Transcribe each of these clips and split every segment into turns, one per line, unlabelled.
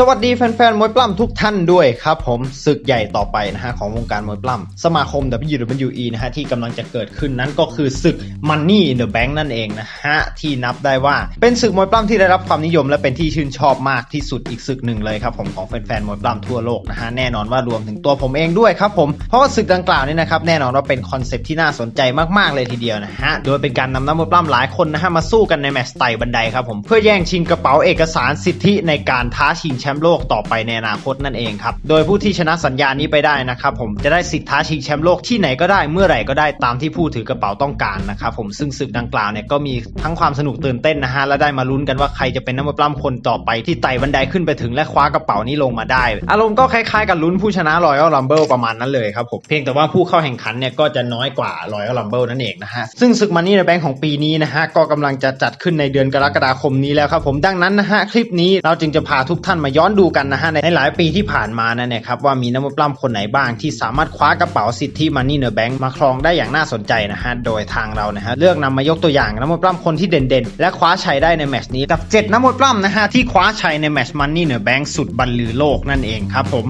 สวัสดีแฟนๆ มวยปล้ำทุกท่านด้วยครับผมศึกใหญ่ต่อไปนะฮะของวงการมวยปล้ำสมาคม WWE นะฮะที่กำลังจะเกิดขึ้นนั้นก็คือศึก Money in the Bank นั่นเองนะฮะที่นับได้ว่าเป็นศึกมวยปล้ำที่ได้รับความนิยมและเป็นที่ชื่นชอบมากที่สุดอีกศึกหนึ่งเลยครับผมของแฟนๆ มวยปล้ำทั่วโลกนะฮะแน่นอนว่ารวมถึงตัวผมเองด้วยครับผมเพราะว่าศึกดังกล่าวนี้นะครับแน่นอนว่าเป็นคอนเซปที่น่าสนใจมากๆเลยทีเดียวนะฮะโดยเป็นการนำนักมวยปล้ำหลายคนนะฮะมาสู้กันในแมตช์ไต่บันไดครับผมเพื่อแย่งชิงกระเป๋าเอกสารสิทธิในการท้าชิงแชมป์โลกต่อไปในอนาคตนั่นเองครับ โดยผู้ที่ชนะสัญญานี้ไปได้นะครับผมจะได้สิทธิ์ท้าชิงแชมป์โลกที่ไหนก็ได้เมื่อไหร่ก็ได้ตามที่ผู้ถือกระเป๋าต้องการนะครับผมซึ่งศึกดังกล่าวเนี่ยก็มีทั้งความสนุกตื่นเต้นนะฮะและได้มาลุ้นกันว่าใครจะเป็นนักมวยปล้ำคนต่อไปที่ไต่บันไดขึ้นไปถึงและคว้ากระเป๋านี้ลงมาได้ อารมณ์ก็คล้ายๆกับลุ้นผู้ชนะ Royal Rumble ประมาณนั้นเลยครับผมเพียงแต่ว่าผู้เข้าแข่งขันเนี่ยก็จะน้อยกว่า Royal Rumble นั่นเองนะฮะซึ่งศึกมันนี่ในแบงค์ของปีนี้นะฮะก็กำลังจะจัดขึ้นในเดือนกรกฎาคมนี้แล้วครับผมดังนั้นนะฮะคลิปนี้เราจึงจะพาทุกท่านมาย้อนดูกันนะฮะในหลายปีที่ผ่านมานั่นเนี่ยครับว่ามีนักมวยปล้ำคนไหนบ้างที่สามารถคว้ากระเป๋าสิทธิมันนี่เนอแบงค์มาครองได้อย่างน่าสนใจนะฮะโดยทางเรานะฮะเลือกนำมายกตัวอย่างนักมวยปล้ำคนที่เด่นๆ และคว้าชัยได้ในแมตช์นี้กับเจ็ดนักมวยปล้ำนะฮะที่คว้าชัยในแมตช์มันนี่เนอแบงค์สุดบรรลือโลกนั่นเองครับผม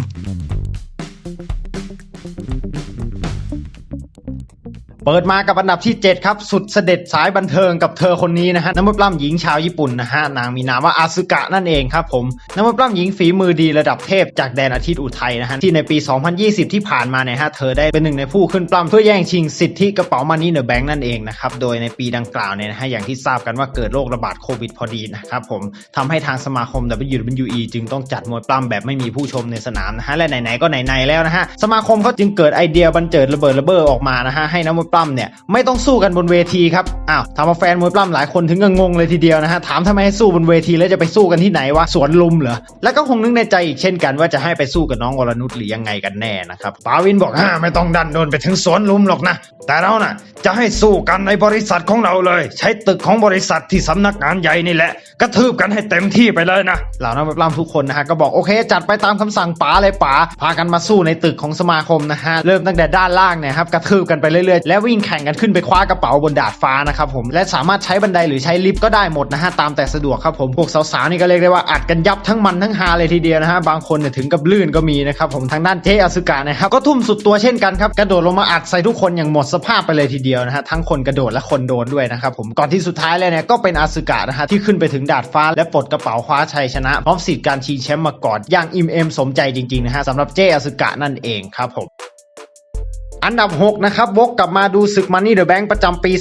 เปิดมากับอันดับที่ 7 ครับ สุดเสด็จสายบันเทิงกับเธอคนนี้นะฮะนักมวยปล้ำหญิงชาวญี่ปุ่นนะฮะนางมีนามว่าอาซึกะนั่นเองครับผมนักมวยปล้ำหญิงฝีมือดีระดับเทพจากแดนอาทิตย์อุทัยนะฮะที่ในปี 2020 ที่ผ่านมาเนี่ยฮะเธอได้เป็นหนึ่งในผู้ขึ้นปล้ำเพื่อแย่งชิงสิทธิกระเป๋ามันนี่เนอแบงค์นั่นเองนะครับโดยในปีดังกล่าวเนี่ยนะฮะอย่างที่ทราบกันว่าเกิดโรคระบาดโควิดพอดีนะครับผมทำให้ทางสมาคม WWE จึงต้องจัดมวยปล้ำแบบไม่มีผู้ชมในสนามนะฮะและไหนๆก็ไหนๆแล้วนะฮะสมาคมเขาจึงเกิดไอเดียบันเจิดระเบิดระเบ้อออกมานะฮะให้นักมวยปล้ำเนี่ยไม่ต้องสู้กันบนเวทีครับอ้าวทำเอาแฟนมวยปล้ำหลายคนถึงกับงงเลยทีเดียวนะฮะถามทำไมให้สู้บนเวทีแล้วจะไปสู้กันที่ไหนวะสวนลุมเหรอแล้วก็คงนึกในใจอีกเช่นกันว่าจะให้ไปสู้กับน้องวรนุชหรือยังไงกันแน่นะครับปาวินบอกฮ่าไม่ต้องดันโดนไปถึงสวนลุมหรอกนะแต่เราน่ะจะให้สู้กันในบริษัทของเราเลย ใช้ตึกของบริษัทที่สำนักงานใหญ่นี่แหละกระทืบกันให้เต็มที่ไปเลยนะเหล่านักมวยปล้ำทุกคนนะฮะก็บอกโอเค จัดไปตามคำสั่งป๋าเลยป๋าพากันมาสู้ในตึกของสมาคมนะฮะเริ่มตั้งแต่ด้านล่างเนี่ยครับกระทืบกันไปเรื่อยๆแล้ววิ่งแข่งกันขึ้นไปคว้ากระเป๋าบนดาดฟ้านะครับผมและสามารถใช้บันไดหรือใช้ลิฟต์ก็ได้หมดนะฮะตามแต่สะดวกครับผมพวกสาวๆนี่ก็เรียกได้ว่าอัดกันยับทั้งมันทั้งฮาเลยทีเดียวนะฮะบางคนเนี่ยถึงกับลื่นก็มีนะครับผมทางด้านเจอสุกะนะครับก็ทุ่มสุดตัวเช่นกันครับกระโดดลงมาอัดใส่ทุกคนอย่างหมดสภาพไปเลยทีเดียวนะฮะทั้งคนกระโดดและคนโดนด้วยนะครับผมก่อนที่สุดท้ายเลยเนี่ยก็เป็นอาสึกะนะฮะที่ขึ้นไปถึงดาดฟ้า และปลดกระเป๋าคว้าชัยชนะพร้อมสิทธิ์การชิงแชมป์มาก่อนอย่างอิ่มเอมสมใจจริงๆนะฮะสำหรับเจอสึกะนั่นเองครับผม อันดับ 6 นะครับวกกลับมาดูศึกมันนี่เดอะแบงค์ประจำปี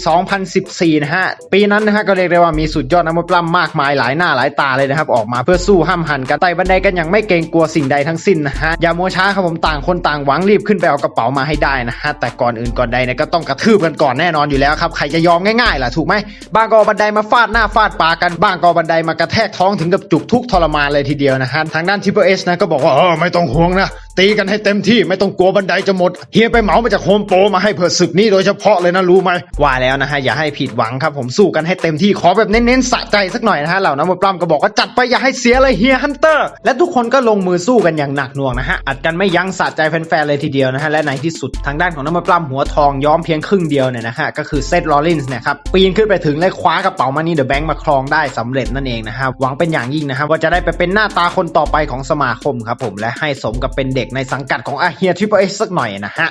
2014 นะฮะ ปีนั้นนะฮะก็เรียกได้ว่ามีสุดยอดนักมวยปล้ำมากมายหลายหน้าหลายตาเลยนะครับ ออกมาเพื่อสู้ห้ามหันกันไต่บันไดกันอย่างไม่เกรงกลัวสิ่งใดทั้งสิ้นนะฮะ อย่าโมช้าครับผมต่างคนต่างหวังรีบขึ้นไปเอากระเป๋ามาให้ได้นะฮะ แต่ก่อนอื่นก่อนใดเนี่ยก็ต้องกระทืบกันก่อนแน่นอนอยู่แล้วครับใครจะยอมง่ายๆล่ะถูกไหมบางก็เอบันไดมาฟาดหน้าฟาดปากันบ้างก็เอบันไดมากระแทกท้องถึงกับจุกทุกทรมานเลยทีเดียวนะฮะทางด้านทิปเปอร์เอสนะก็บอกว่าเออไม่ต้องห่วงนะตีกันให้เต็มที่ไม่ต้องกลัวบันไดจะหมดเฮียไปเหมามาจากโฮมโปรมาให้เผื่อศึกนี้โดยเฉพาะเลยนะรู้ไหมว่าแล้วนะฮะอย่าให้ผิดหวังครับผมสู้กันให้เต็มที่ขอแบบเน้นๆสะใจสักหน่อยนะฮะเหล่านักมวยปล้ำก็บอกว่าจัดไปอย่าให้เสียเลยเฮียฮันเตอร์ และทุกคนก็ลงมือสู้กันอย่างหนักหน่วงนะฮะอัดกันไม่ยั้งสะใจแฟนๆเลยทีเดียวนะฮะและในที่สุดทางด้านของนักมวยปล้ำหัวทองย้อมเพียงครึ่งเดียวเนี่ยนะฮะก็คือเซธลอรินส์นี่ยครับปีนขึ้นไปถึงและคว้ากระเป๋ามานี่เดอะแบงค์มาครองได้สำเร็จนั่นเองนะฮะหวังเป็นอย่างยิ่งนะฮะว่าจะได้ไปเป็นหน้าตาคนต่อไปของสมาคมครับผมและให้สมกับเป็นเด็กในสังกัดของอาเฮียทริปเอสสักหน่อยนะฮะ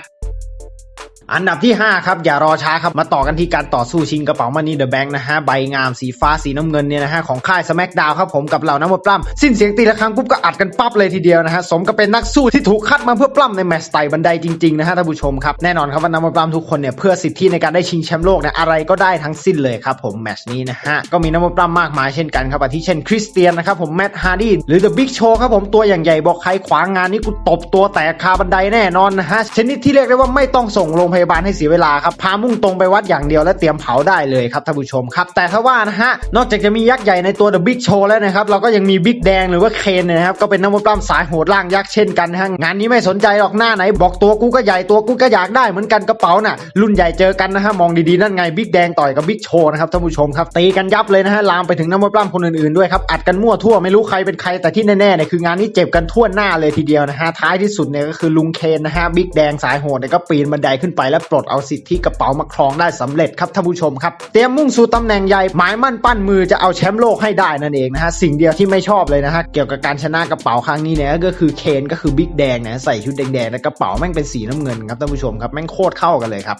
อันดับที่ 5 ครับ อย่ารอช้าครับ มาต่อกันที่การต่อสู้ชิงกระเป๋ามันนี่เดอะแบงค์นะฮะ ใบงามสีฟ้าสีน้ำเงินเนี่ยนะฮะ ของค่ายส c k กดาวครับผมกับเหล่านักมวยปล้ำสิ้นเสียงตีละครั้งปุ๊บก็อัดกันปั๊บเลยทีเดียวนะฮะ สมกับเป็นนักสู้ที่ถูกคัดมาเพื่อปล้ำในแมตช์ไต่บันไดจริง ๆ นะฮะท่านผู้ชมครับ แน่นอนครับว่านักมวยปล้ำทุกคนเนี่ยเพื่อสิทธิในการได้ชิงแชมป์โลกเนี่ยอะไรก็ได้ทั้งสิ้นเลยครับผมแมตช์นี้นะฮะก็มีนักมวยปล้ำมากมายเช่นกันครับอาทิเช่นคริสเตียนนะครับผมแมตต์ฮาร์ดีหรือเดอะบิ๊กโชว์ครับผมตัวอย่างใหญ่บอกใครขวางงานนี้กูตบตัวแตกคาบันไดแน่นอนนะฮะชนิดที่เรียกได้ว่าไม่ต้องส่งโรงพยาบาลให้เสียเวลาครับพามุ่งตรงไปวัดอย่างเดียวและเตรียมเผาได้เลยครับท่านผู้ชมครับแต่ถ้าว่านะฮะนอกจากจะมียักษ์ใหญ่ในตัวเดอะบิ๊กโชว์แล้วนะครับเราก็ยังมีบิ๊กแดงหรือว่าเคนนะครับก็เป็นนักมวยปล้ำสายโหดล่างยักษ์เช่นกันนะฮะงานนี้ไม่สนใจหรอกหน้าไหน บอกตัวกูก็ใหญ่ตัวกูก็อยากได้เหมือนกันกระเป๋าน่ะรุ่นใหญ่เจอกันนะฮะมองดีๆนั่นไงบิ๊กแดงต่อยกับบิ๊กโชว์นะครับท่านผู้ชมครับตีกันยับเลยนะฮะลามไปถึงนักมวยปล้ำคนอื่นๆด้วยครับอัดกันมั่วทั่วไม่รู้ใครเป็นใครแต่ที่แน่ๆเนี่ยคืองานนี้เจ็บกันทั่วหน้าเลยทีเดียวนะฮะท้ายที่สุดเนี่ยก็คือลุงเคนนะฮะบิ๊กแดงสายโหดเนี่ยก็ปีนบันไดขึ้นไปและปลดเอาสิทธิกระเป๋ามาครองได้สำเร็จครับท่านผู้ชมครับ เตรียมมุ่งสู่ตำแหน่งใหญ่หมายมั่นปั้นมือจะเอาแชมป์โลกให้ได้นั่นเองนะฮะสิ่งเดียวที่ไม่ชอบเลยนะฮะเกี่ยวกับการชนะกระเป๋าครั้งนี้เนี่ยก็คือเคนก็คือบิ๊กแดงเนี่ยใส่ชุดแดงๆแล้วกระเป๋าแม่งเป็นสีน้ำเงินครับท่านผู้ชมครับแม่งโคตรเข้ากันเลยครับ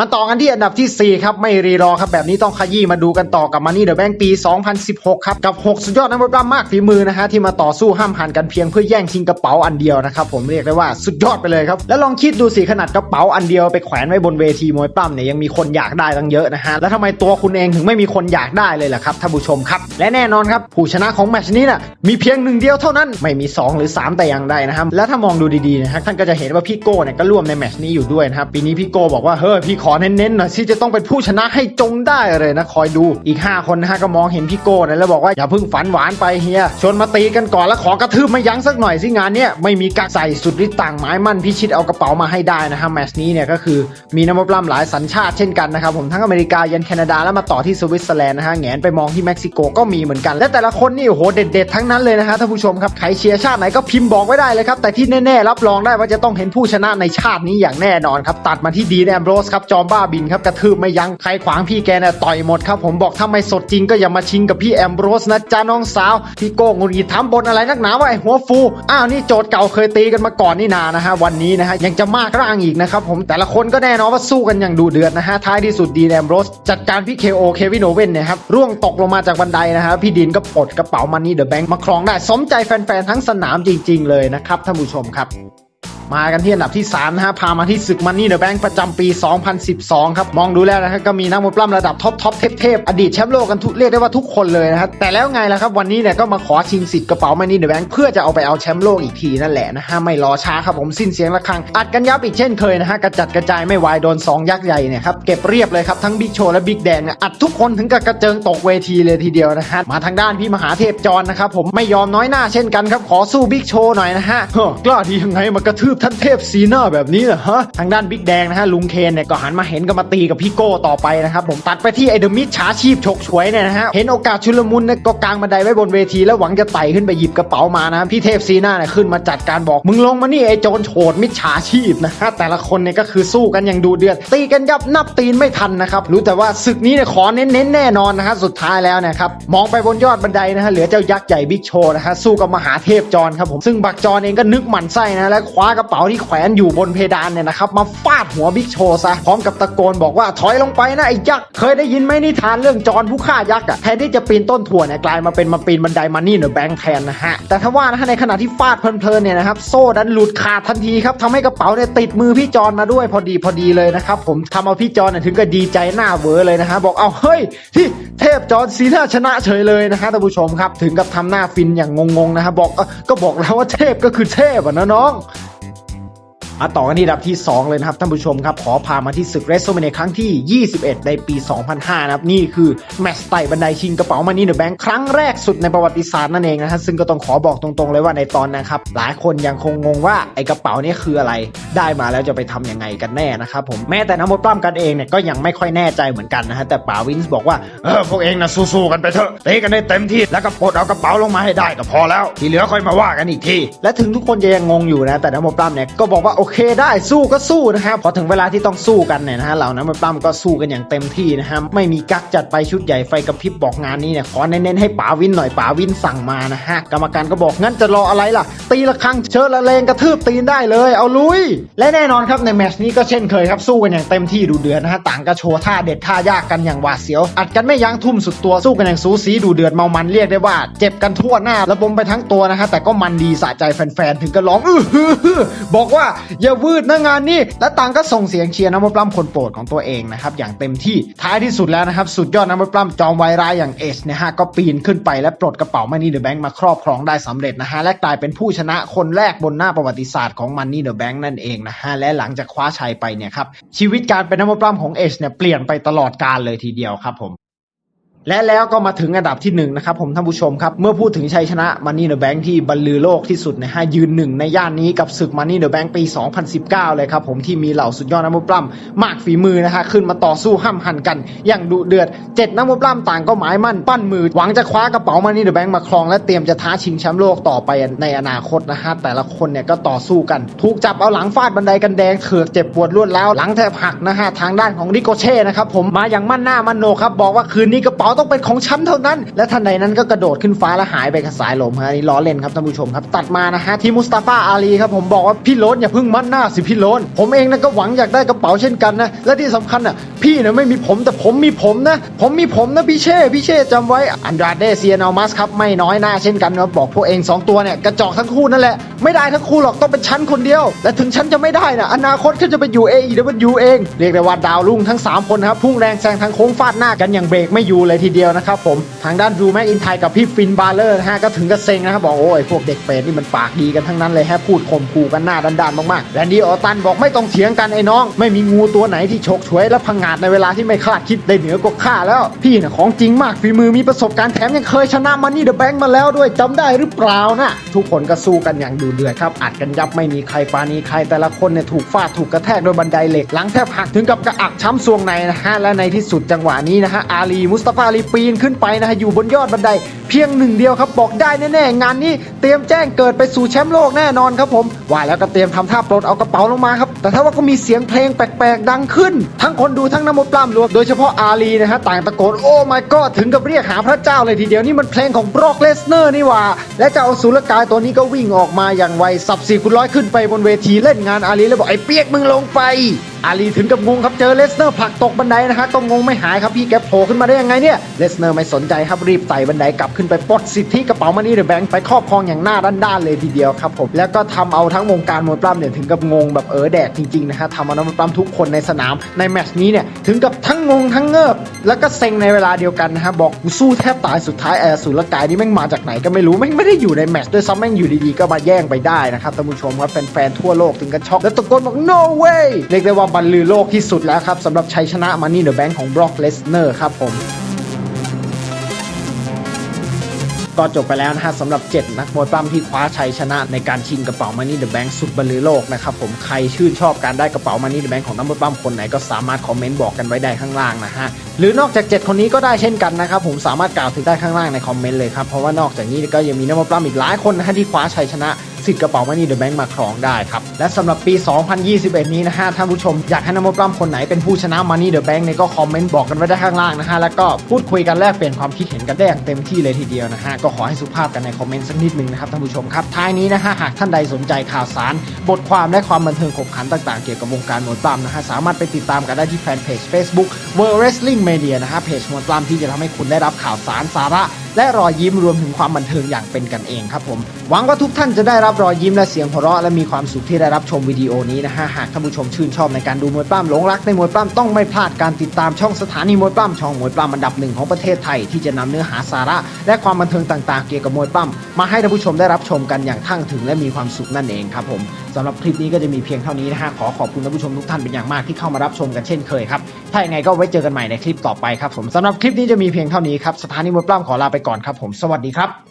มาต่อกันที่อันดับทีสี่ 4 ครับ ไม่รีรอครับ แบบนี้ต้องขยี้มาดูกันต่อกับมันนี่เดอะแบงปี 2016 ครับ กับ 6 สุดยอดนักมวยปล้ำมากฝีมือนะฮะ ที่มาต่อสู้ห้ามหันกันเพียงเพื่อแย่งชิงกระเป๋าอันเดียวนะครับ ผมเรียกได้ว่าสุดยอดไปเลยครับ แล้วลองคิดดูสิขนาดกระเป๋าอันเดียวไปแขวนไว้บนเวทีมวยปล้ำเนี่ยยังมีคนอยากได้ตั้งเยอะนะฮะแล้วทำไมตัวคุณเองถึงไม่มีคนอยากได้เลยล่ะครับท่านผู้ชมครับและแน่นอนครับผู้ชนะของแมตช์นี้น่ะมีเพียงหนึ่งเดียวเท่านั้นไม่มี 2 หรือ 3 แต่อย่างใดนะครับแล้วถ้ามองดูดีๆนะฮะท่านก็จะเห็นว่าพี่โก้เนี่ยก็ร่วมในแมตช์นี้อยู่ด้วยนะครับปีนี้พี่โก้บอกว่าเฮ้ยพี่ขอเน้นๆหน่อยสิจะต้องเป็นผู้ชนะให้จงได้เลยนะ คอยดูอีก 5 คนนะฮะก็มองเห็นพี่โก้นะแล้วบอกว่าอย่าเพิ่งฝันหวานไปเฮียชวนมาตีกันก่อนแล้วขอกระทืบไม่ยั้งสักหน่อยสิงานเนี้ยไม่มีกักใส่สุดฤทธิ์ต่างไม้มั่นพิชิตเอากระเป๋ามาให้ได้นะฮะแมชนี้เนี่ยก็คือมีนักมวยปล้ำหลายสัญชาติเช่นกันนะครับผมทั้งอเมริกายันแคนาดาแล้วมาต่อที่สวิตเซอร์แลนด์นะฮะแงนไปมองที่เม็กซิโกก็มีเหมือนกัน และแต่ละคนนี่โอ้โหเด็ดๆทั้งนั้นเลยนะฮะท่านผู้ชมครับใครเชียร์ชาติไหนก็พิมพ์บอกไว้ได้เลยครับแต่ที่แน่ๆรับรองได้ว่าจะต้องเห็นผู้ชนะในชาตินี้อย่างแน่นอนครับตัดมาที่ดีแอมโรสครับจอมบ้าบินครับกระทืบไม่ยั้งใครขวางพี่แกเนี่ยต่อยหมดครับผมบอกถ้าไม่สดจริงก็อย่ามาชิงกับพี่แอมโรสนะจ้าน้องสาวพี่โก้งุนงิดทำบนอะไรนักหนาวะไอ้หัวฟูอ้าวนี่โจทย์เก่าเคยตีกันมาก่อนนี่นานะฮะวันนี้นะฮะยังจะมากร่างอีกนะครับผมแต่ละคนก็แน่นอนว่าสู้กันอย่างดูเดือดนะฮะท้ายที่สุดดีแอมโรสจัดการพี่เคโอเควินโอเว่นเนี่ยครับร่วงตกลงมาจากบันไดนะฮะพี่ดินก็ปลดกระเป๋ามันนี่เดอะแบงค์มาครองได้สมใจแฟนๆทั้งสนามจริง ๆ เลยนะครับท่านผู้ชมครับ มากันที่อันดับที่3นะฮะพามาที่ศึกมันนี่เดอะแบงค์ประจำปี 2012 ครับ มองดูแล้วนะฮะก็มีนักมวยปล้ำระดับท็อปท็อปเทพๆอดีตแชมป์โลกกันทุกเรียกได้ว่าทุกคนเลยนะฮะแต่แล้วไงล่ะครับวันนี้เนี่ยก็มาขอชิงสิทธิ์กระเป๋ามันนี่เดอะแบงค์เพื่อจะเอาไปเอาแชมป์โลกอีกทีนั่นแหละนะฮะไม่รอช้าครับผมสิ้นเสียงระฆังอัดกันยับอีกเช่นเคยนะฮะกระจัดกระจายไม่ไหวโดน2ยักษ์ใหญ่เนี่ยครับเก็บเรียบเลยครับทั้งบิ๊กโชและบิ๊กแดงเนี่ยอัดทุกคนถึงกับกระเจิงตกเวทีเลยทีเดียวนะฮะมาทางด้านพี่มหาเทพจรนะครับผมไม่ยอมน้อยหน้าเช่นกันครับขอสู้บิ๊กโชหน่อยนะฮะกล้าดียังไงมากระทืบท่านเทพสีหน้าแบบนี้นะฮะทางด้านบิ๊กแดงนะฮะลุงเคนเนี่ยก็หันมาเห็นก็มาตีกับพี่โก้ต่อไปนะครับผมตัดไปที่ไอเดอมิดฉาชีพฉกฉวยเนี่ยนะฮะเห็นโอกาสชุลมุนเนี่ยก็กางบันไดไว้บนเวทีแล้วหวังจะไต่ขึ้นไปหยิบกระเป๋ามานะพี่เทพสีหน้าเนี่ยขึ้นมาจัดการบอกมึงลงมานี่ไอโจรโฉดมิดฉาชีพนะฮะแต่ละคนเนี่ยก็คือสู้กันอย่างดูเดือดตีกันยับนับตีนไม่ทันนะครับรู้แต่ว่าศึกนี้เนี่ยขอเน้นๆแน่นอนนะฮะสุดท้ายแล้วเนะครับมองไปบนยอดบันไดนะฮะเหลือเจ้ายักษ์ใหญ่บิ๊กโชนะฮะสู้กับมหาเทพจรครับผมซึ่งบักจรเองก็นึกหมันไส้นะและคว้ากระเป๋าที่แขวนอยู่บนเพดานเนี่ยนะครับมาฟาดหัวบิ๊กโชว์ซะพร้อมกับตะโกนบอกว่าถอยลงไปนะไอ้ยักษ์เคยได้ยินไหมนิทานเรื่องจรผู้ฆ่ายักษ์อะแทนที่จะปีนต้นถั่วเนี่ยกลายมาเป็นมาปีนบันไดมานี่เนอะแบงค์แทนนะฮะแต่ถ้าว่านะฮะในขณะที่ฟาดเพลินๆเนี่ยนะครับโซ่ดันหลุดขาดทันทีครับทำให้กระเป๋าเนี่ยติดมือพี่จรมาด้วยพอดีพอดีเลยนะครับผมทำเอาพี่จรเนี่ยถึงกับดีใจหน้าเวอเลยนะฮะบอกเอาเฮ้ยที่เทพจรสีหน้าชนะเฉยเลยนะฮะท่านผู้ชมครับ ถึงกับทำหน้าฟินอย่างงงๆนะฮะบอกก็บอกแล้วว่าเทพก็คือเทพอะนะน้อง มาต่อกันที่ดับที่ 2 เลยนะครับท่านผู้ชมครับ ขอพามาที่ศึกเรสโซเมเนครั้งที่ 21 ในปี 2005 นะครับ นี่คือแมตช์ไต่บันไดชิงกระเป๋ามานี่เดอะแบงค์ครั้งแรกสุดในประวัติศาสตร์นั่นเองนะฮะซึ่งก็ต้องขอบอกตรงๆเลยว่าในตอนนะครับ หลายคนยังคงงงว่าไอ้กระเป๋านี้คืออะไร ได้มาแล้วจะไปทำยังไงกันแน่นะครับผมแม้แต่นักมวยปล้ำกันเองเนี่ยก็ยังไม่ค่อยแน่ใจเหมือนกันนะฮะแต่ป๋าวินส์บอกว่าเออพวกเองนะสู้ๆกันไปเถอะเตะกันได้เต็มที่แล้วก็ปลดเอากระเป๋าลงมาให้ได้ก็พอแล้ว ที่เหลือค่อยมาว่ากันอีกทีและถึงทุกคนจะยังงงอยู่นะแต่นักมวยปล้ำเนี่ยก็บอกว่าโอเคได้สู้ก็สู้นะครับพอถึงเวลาที่ต้องสู้กันเนี่ยนะฮะเหล่านักมวยปล้ำก็สู้กันอย่างเต็มที่นะฮะไม่มีกักจัดไปชุดใหญ่ไฟกระพริบบอกงานนี้เนี่ยขอเน้นๆให้ป๋าวินหน่อยป๋าวินสั่งมานะฮะกรรมการก็บอกงั้นจะรออะไรล่ะ ตีละครั้งเชิญละเลงกระทืบตีนได้เลยเอาลุย และแน่นอนครับในแมชนี้ก็เช่นเคยครับสู้กันอย่างเต็มที่ดูเดือดนะฮะต่างก็โชว์ท่าเด็ดท่ายากกันอย่างหวาดเสียว อัดกันไม่ยั้งทุ่มสุดตัวสู้กันอย่างสูสีดูเดือดเมามันเรียกได้ว่า เจ็บกันทั่วหน้าระบมไปทั้งตัวนะฮะแต่ก็มันดีสะใจแฟนๆถึงก็ร้องอื้อบอกว่าอย่าวืดนะงานนี้ และต่างก็ส่งเสียงเชียร์นักมวยปล้ำคนโปรดของตัวเองนะครับอย่างเต็มที่ท้ายที่สุดแล้วนะครับสุดยอดนักมวยปล้ำจอมไวร้ายอย่างเอชนะฮะก็ปีนขึ้นไปและปลดกระเป๋ามันนี่เดอะแบงค์มาครอบครองได้สำเร็จนะฮะและกลายเป็นผู้ชนะคนแรกบนหน้าประวัติศาสตร์ของมันนี่เดอะแบงค์นั่นเองนะฮะและหลังจากคว้าชัยไปเนี่ยครับชีวิตการเป็นนักมวยปล้ำของเอชเนี่ยเปลี่ยนไปตลอดกาลเลยทีเดียวครับผม และแล้วก็มาถึงอันดับที่หนึ่งนะครับผมท่านผู้ชมครับ เมื่อพูดถึงชัยชนะมันนี่เดอะแบงค์ที่บรรลือโลกที่สุดนะฮะยืนหนึ่งในย่านนี้กับศึกมันนี่เดอะแบงค์ปี 2019 เลยครับผมที่มีเหล่าสุดยอดนักมวยปล้ำมากฝีมือนะฮะขึ้นมาต่อสู้ห้ำหันกัน อย่างดุเดือดเจ็ดนักมวยปล้ำต่างก็หมายมั่นปั้นมือ หวังจะคว้ากระเป๋ามันนี่เดอะแบงค์มาครองและเตรียมจะท้าชิงแชมป์โลกต่อไปในอนาคตนะฮะแต่ละคนเนี่ยก็ต่อสู้กัน ถูกจับเอาหลังฟาดบันไดกันแดงเถือกเจ็บปวดรวดแล้วหลังแทบหักนะฮะทางด้านของริโกเช่นะครับผมมาอย่างมั่นหน้ามั่นโนกครับบอกว่าคืนนี้กระเป๋าต้องเป็นของฉันเท่านั้น และทันใดนั้นก็กระโดดขึ้นฟ้าและหายไปกับสายลมฮะนี่ล้อเล่นครับท่านผู้ชมครับ ตัดมานะฮะที่มุสตาฟาอาลีครับผมบอกว่าพี่โลนอย่าเพิ่งมั่นหน้าสิพี่โลนผมเองนะก็หวังอยากได้กระเป๋าเช่นกันนะและที่สำคัญอะพี่เนี่ยไม่มีผมแต่ผมมีผมนะ ผมมีผมนะพี่เช่พี่เช่จำไว้อันดราเดเซียนอมัสครับไม่น้อยหน้าเช่นกันนะบอกพวกเองสองตัวเนี่ยกระจอกทั้งคู่นั่นแหละไม่ได้ทั้งคู่หรอกต้องเป็นชั้นคนเดียว และถึงฉันจะไม่ได้นะอนาคตก็จะไปอยู่ AEW เอง เรียกได้ว่าดาวรุ่งทั้ง 3 คนนะครับพุ่งแรงแซงทางโค้งฟาดหน้ากันอย่างเบรกไม่อยู่เลยทีเดียวนะครับผมทางด้านดูแม็กอินไทยกับพี่ฟินบาร์เลอร์นะฮะก็ถึงกับเซ็งนะครับบอกโอ้ยพวกเด็กเปรตนี่มันปากดีกันทั้งนั้นเลยฮะพูดข่มขู่กันหน้าด้านๆมากๆแรนดี้ออตันบอกไม่ต้องเถียงกันไอ้น้อง ไม่มีงูตัวไหนที่ฉกฉวยและพังงาดในเวลาที่ไม่คาดคิดได้เหนือกว่าข้าแล้ว พี่น่ะของจริงมากฝีมือมีประสบการณ์แถมยังเคยชนะมันนี่เดอะแบงค์มาแล้วด้วยจำได้หรือเปล่านะทุกคนก็สู้กันอย่างดูเดือดครับอัดกันยับไม่มีใครปานีใครแต่ละคนเนี่ยถูกฟาดถูกกระแทกโดยบันไดเหล็กหลังแทบหักถึงกับกระอักช้ำซวงในนะฮะและในที่สุดจังหวะนี้นะฮะอาลีมุสตาฟาลีปีนขึ้นไปนะฮะอยู่บนยอดบันได เพียงหนึ่งเดียวครับบอกได้แน่ๆงานนี้เตรียมแจ้งเกิดไปสู่แชมป์โลกแน่นอนครับผมว่าแล้วก็เตรียมทำท่าปลดเอากระเป๋าลงมาครับแต่ถ้าว่าก็มีเสียงเพลงแปลกๆดังขึ้น ทั้งคนดูทั้งน้ำมดปล้ำรวมโดยเฉพาะอาลีนะฮะต่างตะโกนโอ้ my god ถึงกับเรียกหาพระเจ้าเลยทีเดียวนี่มันเพลงของบร็อกเลสเนอร์นี่หว่า และเจ้าอสุรกายตัวนี้ก็วิ่งออกมาอย่างไวสับสี่คูณร้อยขึ้นไปบนเวทีเล่นงานอาลีแล้วบอกไอ้เปียกมึงลงไป อาลีถึงกับงงครับเจอเลสเนอร์ผลักตกบันไดนะฮะก็งงไม่หายครับพี่แกโผล่ขึ้นมาได้ยังไงเนี่ยเลสเนอร์ไม่สนใจครับรีบไต่บันไดกลับขึ้นไปปลดสิทธิกระเป๋ามันนี่เดอะแบงค์ไปครอบครองอย่างหน้าด้านๆเลยทีเดียวครับผมแล้วก็ทำเอาทั้งวงการมวยปล้ำเนี่ยถึงกับงงแบบเออแดกจริงๆนะฮะทำเอานักมวยปล้ำทุกคนในสนามในแมตช์นี้เนี่ยถึงกับทั้งงงทั้งเงิบแล้วก็เซ็งในเวลาเดียวกันนะฮะบอกกูสู้แทบตายสุดท้ายแอร์สุรกายนี่แม่งมาจากไหนก็ไม่รู้แม่งไม่ได้อยู่ในแมตช์ด้วยซ้ำแม่งอยู่ดีๆก็มาแย่งไปได้นะครับท่านผู้ชมครับแฟนๆทั่วโลกถึงกับช็อกแล้วตะโกนบอก no way เรียกได้ว่าบรรลือโลกที่สุดแล้วครับสำหรับชัยชนะมานี่เดอะแบงค์ของบร็อกเลสเนอร์ครับผม ก็จบไปแล้วนะฮะสำหรับ 7 นักมวยปล้ำที่คว้าชัยชนะในการชิงกระเป๋า Money the Bank สุดบรรลือโลกนะครับผมใครชื่นชอบการได้กระเป๋า Money the Bank ของนักมวยปล้ำคนไหนก็สามารถคอมเมนต์บอกกันไว้ได้ข้างล่างนะฮะหรือนอกจาก 7 คนนี้ก็ได้เช่นกันนะครับผมสามารถกล่าวถึงได้ข้างล่างในคอมเมนต์เลยครับเพราะว่านอกจากนี้ก็ยังมีนักมวยปล้ำอีกหลายคนนะฮะที่คว้าชัยชนะ สิทธิ์กระเป๋า Money the Bank มาครองได้ครับ และสำหรับปี 2021 นี้นะฮะท่านผู้ชมอยากให้นักมวยปล้ำคนไหนเป็นผู้ชนะ Money the Bank เนี่ยก็คอมเมนต์บอกกันไว้ได้ข้างล่างนะฮะแล้วก็พูดคุยกันแลกเปลี่ยนความคิดเห็นกันได้อย่างเต็มที่เลยทีเดียวนะฮะก็ขอให้สุภาพกันในคอมเมนต์สักนิดนึงนะครับท่านผู้ชมครับท้ายนี้นะฮะหากท่านใดสนใจข่าวสาร บทความและความบันเทิงขบขันต่างๆ เกี่ยวกับวงการมวยปล้ำนะฮะสามารถไปติดตามกันได้ที่แฟนเพจ Facebook World Wrestling Media นะฮะเพจมวยปล้ำที่จะทำให้คุณได้รับข่าวสารสาระและรอยยิ้มรวมถึงความบันเทิงอย่างเป็นกันเองครับผม หวังว่าทุกท่านจะได้รับรอยยิ้มและเสียงหัวเราะและมีความสุขที่ได้รับชมวิดีโอนี้นะฮะหากท่านผู้ชมชื่นชอบในการดูมวยปล้ำหลงรักในมวยปล้ำต้องไม่พลาดการติดตามช่องสถานีมวยปล้ำช่องมวยปล้ำอันดับหนึ่งของประเทศไทยที่จะนำเนื้อหาสาระ และความบันเทิงต่างๆ เกี่ยวกับมวยปล้ำมาให้ท่านผู้ชมได้รับชมกันอย่างทั่งถึงและมีความสุขนั่นเองครับผม สำหรับคลิปนี้ก็จะมีเพียงเท่านี้นะฮะขอขอบคุณท่านผู้ชมทุกท่านเป็นอย่างมากที่เข้ามารับชมกันเช่นเคยครับถ้าอย่างไงก็ไว้เจอกันใหม่ในคลิปต่อไปครับผมสำหรับคลิปนี้จะมีเพียงเท่านี้ครับสถานีมวยปล้ำขอลาไปก่อนครับผมสวัสดีครับ